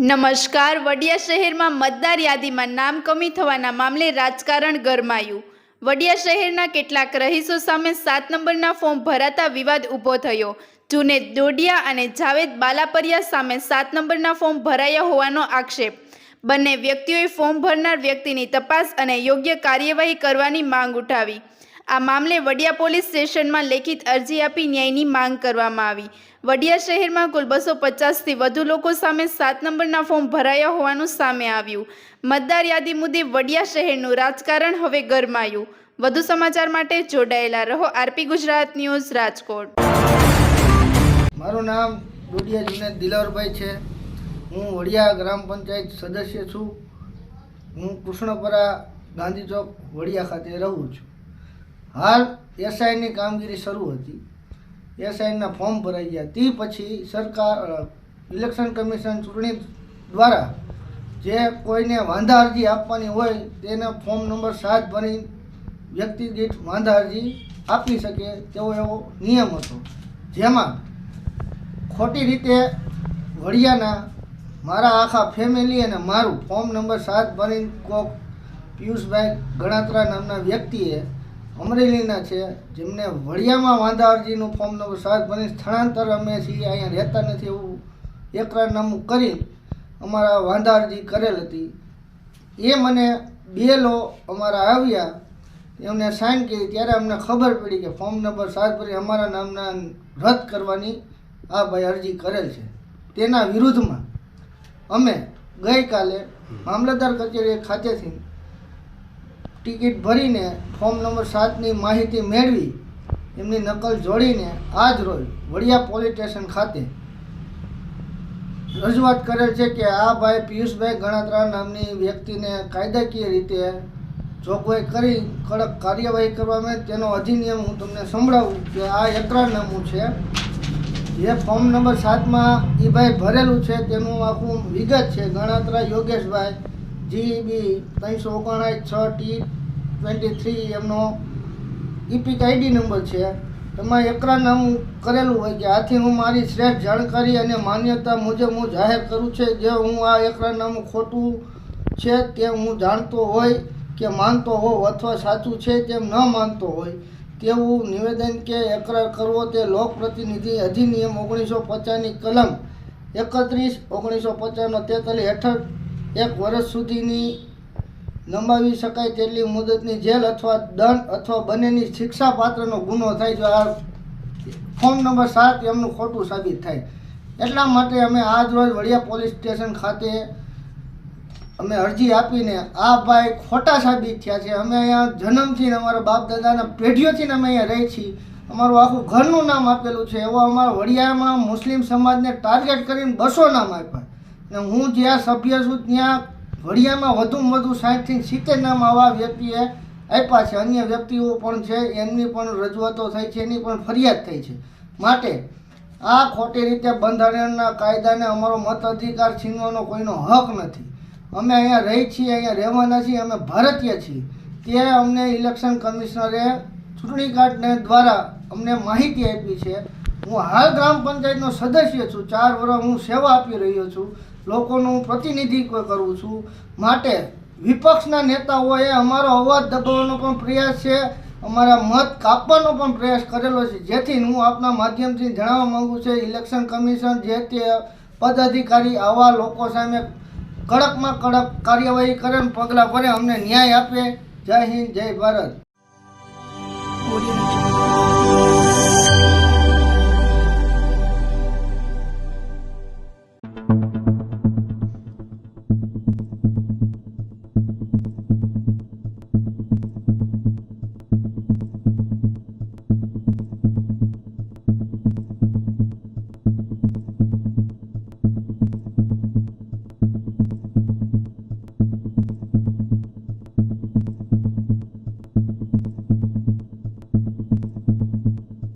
નમસ્કાર, વડિયા શહેરમાં મતદાર યાદીમાં નામ કમી થવાના મામલે રાજકારણ ગરમાયું. વડિયા શહેરના કેટલાક રહીશો સામે સાત નંબરના ફોર્મ ભરાતા વિવાદ ઊભો થયો. જુનેદ દોડિયા અને જાવેદ બાલાપરિયા સામે સાત નંબરના ફોર્મ ભરાયા હોવાનો આક્ષેપ. બંને વ્યક્તિઓએ ફોર્મ ભરનાર વ્યક્તિની તપાસ અને યોગ્ય કાર્યવાહી કરવાની માંગ ઉઠાવી. આ મામલે વડિયા પોલીસ સ્ટેશનમાં લેખિત અરજી આપી ન્યાયની માંગ કરવામાં આવી. વડિયા શહેરમાં કુલ બસો પચાસથી વધુ લોકો સામે સાત નંબરના ફોર્મ ભરાયા હોવાનું સામે આવ્યું. મતદાર યાદી મુદ્દે વડિયા શહેરનું રાજકારણ હવે ગરમાયું. વધુ સમાચાર માટે જોડાયેલા રહો આરપી ગુજરાત ન્યૂઝ રાજકોટ. મારું નામ ડોડિયા જુનેદ દિલાવરભાઈ છે. હું વડિયા ગ્રામ પંચાયત સદસ્ય છું. હું કૃષ્ણપરા ગાંધી ચોક વડિયા ખાતે રહું છું. હાલ એસઆઈની કામગીરી શરૂ હતી. એસઆઈના ફોર્મ ભરાઈ ગયા. તે પછી સરકાર ઇલેક્શન કમિશન ચૂંટણી દ્વારા જે કોઈને વાંધા અરજી આપવાની હોય તેને ફોર્મ નંબર સાત ભરી વ્યક્તિ દીઠ વાંધા અરજી આપી શકે તેવો એવો નિયમ હતો. જેમાં ખોટી રીતે વડિયાના, મારા આખા ફેમિલી અને મારું ફોર્મ નંબર સાત ભરીને કોક પિયુષભાઈ ગણાત્રા નામના વ્યક્તિએ અમરેલીના છે જેમને વડિયામાં વાંધા અરજીનું ફોર્મ નંબર સાત ભરીને સ્થળાંતર અમે છીએ અહીંયા રહેતા નથી એવું એકરારનામું કરી અમારા વાંધા અરજી કરેલ હતી. એ મને બે લો અમારા આવ્યા એમને સાઇન કરી ત્યારે અમને ખબર પડી કે ફોર્મ નંબર સાત ભરી અમારા નામના રદ કરવાની આ ભાઈ અરજી કરેલ છે. તેના વિરુદ્ધમાં અમે ગઈકાલે મામલતદાર કચેરી ખાતેથી ટિકિટ ભરીને ફોર્મ નંબર સાતની માહિતી મેળવી, એમની નકલ જોડીને આજ રોજ વડિયા પોલીસ સ્ટેશન ખાતે. રજૂઆત કરેલ છે કે આ ભાઈ પિયુષભાઈ ગણાત્રા નામની વ્યક્તિને કાયદાકીય રીતે જોગવાઈ કરી કડક કાર્યવાહી કરવામાં તેનો અધિનિયમ હું તમને સંભળાવું કે આ એકરારનામું છે. જે ફોર્મ નંબર સાતમાં એ ભાઈ ભરેલું છે તેનું આખું વિગત છે ગણાત્રા યોગેશભાઈ જીબી ત્રણસો ઓગણસાઠ, છ ટી ટ્વેન્ટી થ્રી એમનો ઇપિક આઈડી નંબર છે. એમાં એકરાનામું કરેલું હોય કે આથી હું મારી શ્રેષ્ઠ જાણકારી અને માન્યતા મુજબ હું જાહેર કરું છે જે હું આ એકરાનામું ખોટું છે તે હું જાણતો હોય કે માનતો હોઉં અથવા સાચું છે તેમ ન માનતો હોય તેવું નિવેદન કે એકરાર કરવો તે લોકપ્રતિનિધિ અધિનિયમ ઓગણીસો પચાસની કલમ એકત્રીસ ઓગણીસો પચાસનો તેતાલીસ હેઠળ એક વર્ષ સુધીની લંબાવી શકાય તેટલી મુદતની જેલ અથવા દંડ અથવા બંનેની શિક્ષા પાત્રનો ગુનો થાય જો આ ફોર્મ નંબર સાત એમનું ખોટું સાબિત થાય. એટલા માટે અમે આજ રોજ વડિયા પોલીસ સ્ટેશન ખાતે અમે અરજી આપીને આ ભાઈ ખોટા સાબિત થયા છે. અમે અહીંયા જન્મથી અમારા બાપ દાદાના પેઢીઓથી અમે અહીંયા રહી છીએ. અમારું આખું ઘરનું નામ આપેલું છે. એવો અમારા વડિયામાં મુસ્લિમ સમાજને ટાર્ગેટ કરીને બસો નામ આપ્યા. ને હું જ્યાં સભ્ય છું ત્યાં વડિયામાં વધુમાં વધુ સાઠથી સિત્તેર નામ આવા વ્યક્તિએ આપ્યા છે. અન્ય વ્યક્તિઓ પણ છે, એમની પણ રજૂઆતો થઈ છે, એની પણ ફરિયાદ થઈ છે. માટે આ ખોટી રીતે બંધારણના કાયદાને અમારો મત અધિકાર છીનવાનો કોઈનો હક નથી. અમે અહીંયા રહી છીએ, અહીંયા રહેવાના છીએ, અમે ભારતીય છીએ. તે અમને ઇલેક્શન કમિશનરે ચૂંટણી કાર્ડને દ્વારા અમને માહિતી આપી છે. હું હાલ ગ્રામ પંચાયતનો સદસ્ય છું. ચાર વર્ષ હું સેવા આપી રહ્યો છું. લોકોનું પ્રતિનિધિત્વ કરું છું. માટે વિપક્ષના નેતાઓએ અમારો અવાજ દબાવવાનો પણ પ્રયાસ છે. અમારા મત કાપવાનો પણ પ્રયાસ કરેલો છે. જેથી હું આપના માધ્યમથી જણાવવા માગું છું, ઇલેક્શન કમિશન જે તે પદાધિકારી આવા લોકો સામે કડકમાં કડક કાર્યવાહી કરે પગલાં ભરે, અમને ન્યાય આપે. જય હિન્દ, જય ભારત. ઓડિયો